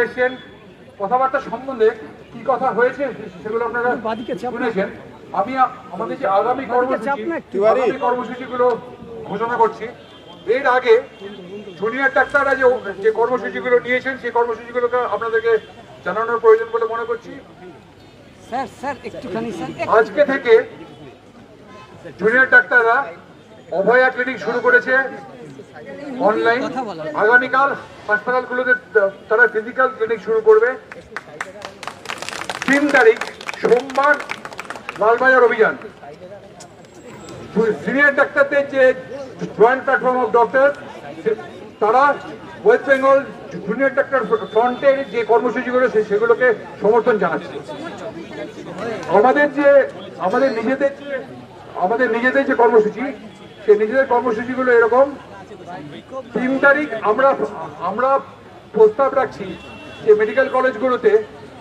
এসেছেন কথাবার্তা সম্বন্ধে কি কথা হয়েছে সেগুলো আপনারা শুনেছেন। আমি আমাদের যে আগামী কর্মসূচি আগামী কর্মসূচিগুলো ঘোষণা করছি। এর আগে জুনিয়র ডাক্তাররা যে যে কর্মসূচিগুলো নিয়েছেন সেই কর্মসূচিগুলোকে আপনাদেরকে জানানোর প্রয়োজন বলে মনে করছি। স্যার স্যার একটুখানি স্যার আজকে থেকে জুনিয়র ডাক্তাররা অভয়া ক্লিনিক শুরু করেছে। অনলাইন আগামীকাল হাসপাতালগুলোতে তারা ফিজিক্যাল ক্লিনিক শুরু করবে। তিন তারিখ সোমবার লালবাজার অভিযান। সিনিয়র ডাক্তারদের যে জয়েন্ট প্ল্যাটফর্ম অফ ডক্টর তারা ওয়েস্ট বেঙ্গল জুনিয়র ডাক্তার ফ্রন্টের যে কর্মসূচিগুলো সে- সেগুলোকে সমর্থন জানাচ্ছে। আমাদের যে আমাদের নিজেদের যে আমাদের নিজেদের যে কর্মসূচি সেই নিজেদের কর্মসূচিগুলো এরকম তিন তারিখ আমরা আমরা প্রস্তাব রাখছি যে মেডিকেল কলেজগুলোতে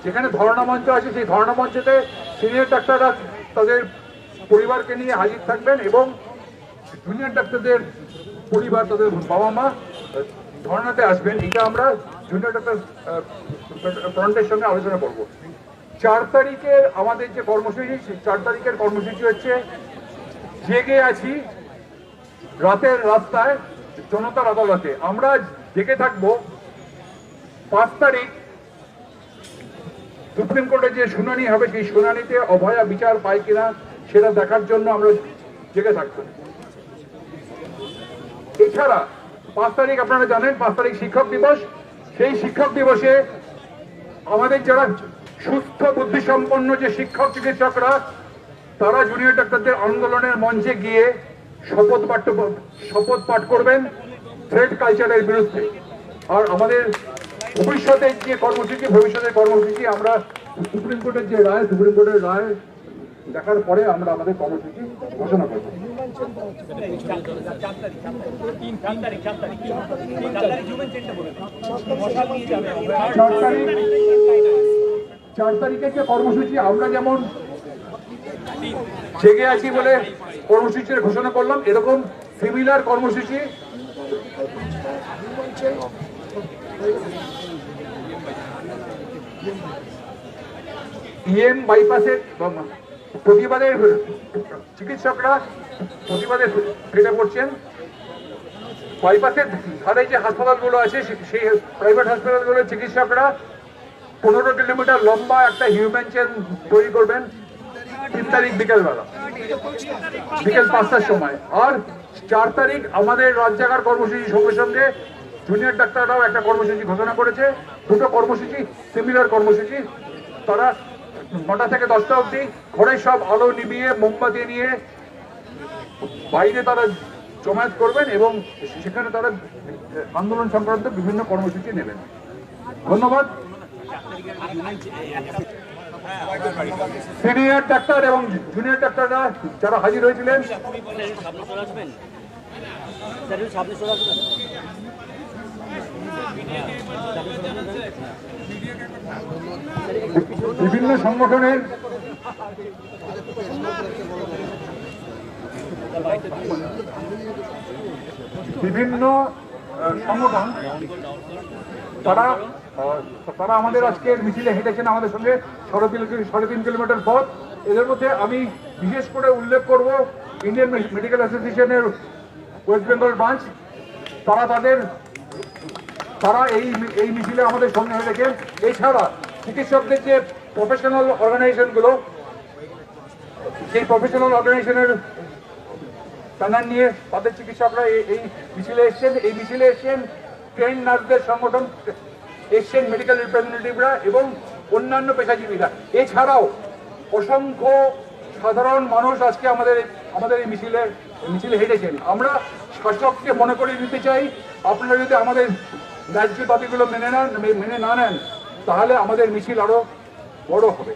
যেখানে ধর্ণা মঞ্চ আছে, সেই ধর্ণা মঞ্চেতে সিনিয়র ডাক্তাররা তাদের পরিবারকে নিয়ে হাজির থাকবেন এবং জুনিয়র ডাক্তারদের পরিবার, তাদের বাবা মা ধর্ণাতে আসবেন। এটা আমরা জুনিয়র ডাক্তার ফ্রন্টের সঙ্গে আলোচনা করব। চার তারিখের আমাদের যে কর্মসূচি চার তারিখের কর্মসূচি হচ্ছে, জেগে আছি রাতের রাস্তায় জনতার আদালতে আমরা জেগে থাকব। পাঁচ তারিখ সুপ্রিম কোর্টে যে শুনানি হবে, সেই শুনানিতে অভয়া বিচার পায় কিনা সেটা দেখার জন্য আমরা জেগে থাকব। এছাড়া পাঁচ তারিখ আপনারা জানেন, পাঁচ তারিখ শিক্ষক দিবস। সেই শিক্ষক দিবসে আমাদের যারা সুস্থ, বুদ্ধিসম্পন্ন যে শিক্ষক চিকিৎসকরা তারা জুনিয়র ডাক্তারদের আন্দোলনের মঞ্চে গিয়ে শপথ পাঠ শপথ পাঠ করবেন থ্রেড কালচারের বিরুদ্ধে। আর আমাদের ভবিষ্যতের যে কর্মসূচি, ভবিষ্যতের কর্মসূচি আমরা সুপ্রিম কোর্টের যে রায়, সুপ্রিম কোর্টের রায় দেখার পরে আমরা আমাদের কর্মসূচি ঘোষণা করব। চার তারিখের যে কর্মসূচি, আমরা যেমন জেগে আছি বলে কর্মসূচির ঘোষণা করলাম। এরকম সিমিলার কর্মসূচি ইএম বাইপাসের প্রতিবাদের চিকিৎসকরা প্রতিবাদে ফেটে পড়ছেন বাইপাসের ধারে যে হাসপাতালগুলো আছে সেই প্রাইভেট হাসপাতালগুলোর চিকিৎসকরা পনেরো কিলোমিটার লম্বা একটা হিউম্যান চেন তৈরি করবেন। তিন তারিখ বিকেলবেলা। বিকেল পাঁচটার সময়। আর চার তারিখ আমাদের রাত জাগার কর্মসূচির সঙ্গে সঙ্গে জুনিয়র ডাক্তাররাও একটা কর্মসূচি ঘোষণা করেছে। দুটো কর্মসূচি সিমিলার কর্মসূচি। তারা নটা থেকে দশটা অবধি ঘরে সব আলো নিবিয়ে মোমবাতি নিয়ে বাইরে তারা জমায়েত করবেন এবং সেখানে তারা আন্দোলন সংক্রান্ত বিভিন্ন কর্মসূচি নেবেন। ধন্যবাদ। সিনিয়র ডাক্তার এবং জুনিয়র ডাক্তাররা যারা হাজির হয়েছিলেন। বিভিন্ন সংগঠনের বিভিন্ন সংগঠন। তারা তারা আমাদের আজকের মিছিলে হেঁটেছেন আমাদের সঙ্গে সাড়ে তিন সাড়ে তিন কিলোমিটার পথ। এদের মধ্যে আমি বিশেষ করে উল্লেখ করব ইন্ডিয়ান মেডিকেল অ্যাসোসিয়েশনের ওয়েস্ট বেঙ্গল ব্রাঞ্চ। তারা তাদের, তারা এই এই মিছিলে আমাদের সঙ্গে হয়েছে এছাড়া চিকিৎসকদের যে প্রফেশনাল অর্গানাইজেশনগুলো সেই প্রফেশনাল অর্গানাইজেশনের ব্যানার নিয়ে তাদের চিকিৎসকরা এই- এই মিছিলে এসছেন। এই মিছিলে এসছেন ট্রেন নার্সদের সংগঠন, এসছেন মেডিকেল রিপ্রেজেন্টেটিভরা এবং অন্যান্য পেশাজীবীরা। এছাড়াও অসংখ্য সাধারণ মানুষ আজকে আমাদের আমাদের এই মিছিলে মিছিলে হেঁটেছেন। আমরা শাসককে মনে করে দিতে চাই, আপনারা যদি আমাদের ন্যায্য দাবিগুলো মেনে নেন মেনে না নেন, তাহলে আমাদের মিছিল আরও বড় হবে।